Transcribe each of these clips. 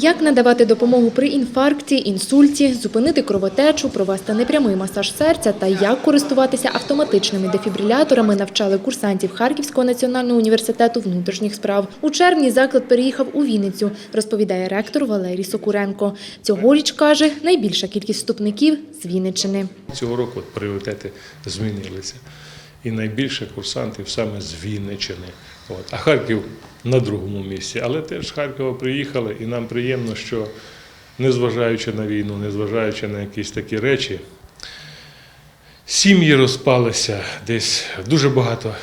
Як надавати допомогу при інфаркті, інсульті, зупинити кровотечу, провести непрямий масаж серця та як користуватися автоматичними дефібриляторами навчали курсантів Харківського національного університету внутрішніх справ. У червні заклад переїхав у Вінницю, розповідає ректор Валерій Сокуренко. Цьогоріч, каже, найбільша кількість вступників з Вінниччини. Цього року пріоритети змінилися. І найбільше курсантів саме з Вінниччини. От. А Харків на другому місці. Але теж з Харкова приїхали, і нам приємно, що незважаючи на війну, незважаючи на якісь такі речі, сім'ї розпалися, десь дуже багато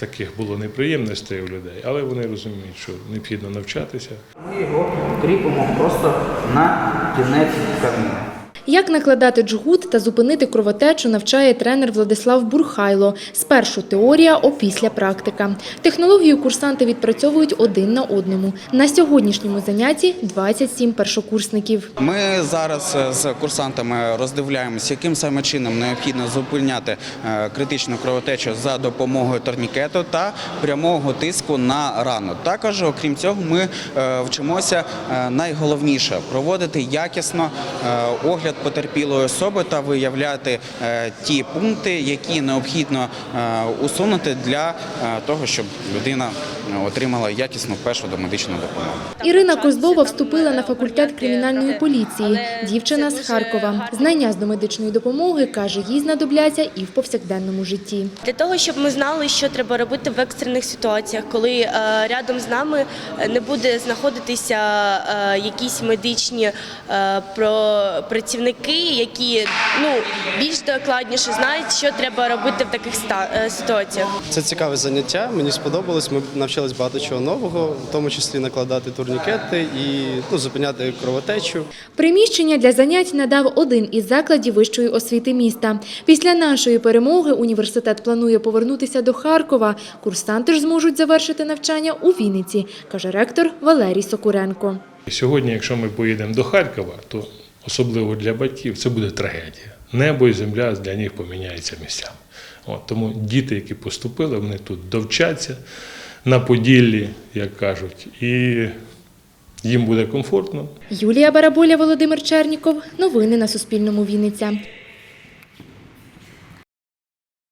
таких було неприємностей у людей, але вони розуміють, що необхідно навчатися. Ми його кріпимо просто на кінець тканини. Як накладати джгут та зупинити кровотечу, навчає тренер Владислав Бурхайло. Спершу теорія, опісля практика. Технологію курсанти відпрацьовують один на одному. На сьогоднішньому занятті 27 першокурсників. Ми зараз е, з курсантами роздивляємося, яким саме чином необхідно зупиняти е, критичну кровотечу за допомогою турнікету та прямого тиску на рану. Також, окрім цього, ми е, вчимося найголовніше проводити якісно огляд потерпілої особи та виявляти е, ті пункти, які необхідно е, усунути для е, того, щоб людина отримала якісну першу домедичну допомогу. Ірина Козлова вступила на факультет кримінальної поліції. Дівчина з Харкова. Знання з домедичної допомоги, каже, їй знадобляться і в повсякденному житті. Для того, щоб ми знали, що треба робити в екстрених ситуаціях, коли рядом з нами не буде знаходитися якісь медичні е, про працівники, які ну більш докладніше знають, що треба робити в таких ста- е, ситуаціях. Це цікаве заняття. Мені сподобалось. Ми навчились багато чого нового, в тому числі накладати турнікети і ну, зупиняти кровотечу. Приміщення для занять надав один із закладів вищої освіти міста. Після нашої перемоги університет планує повернутися до Харкова. Курсанти ж зможуть завершити навчання у Вінниці, каже ректор Валерій Сокуренко. Сьогодні, якщо ми поїдемо до Харкова, то особливо для батьків це буде трагедія. Небо і земля для них поміняються місцями. От, тому діти, які поступили, вони тут довчаться на Поділлі, як кажуть, і їм буде комфортно. Юлія Бараболя, Володимир Черніков. Новини на Суспільному. Вінниця.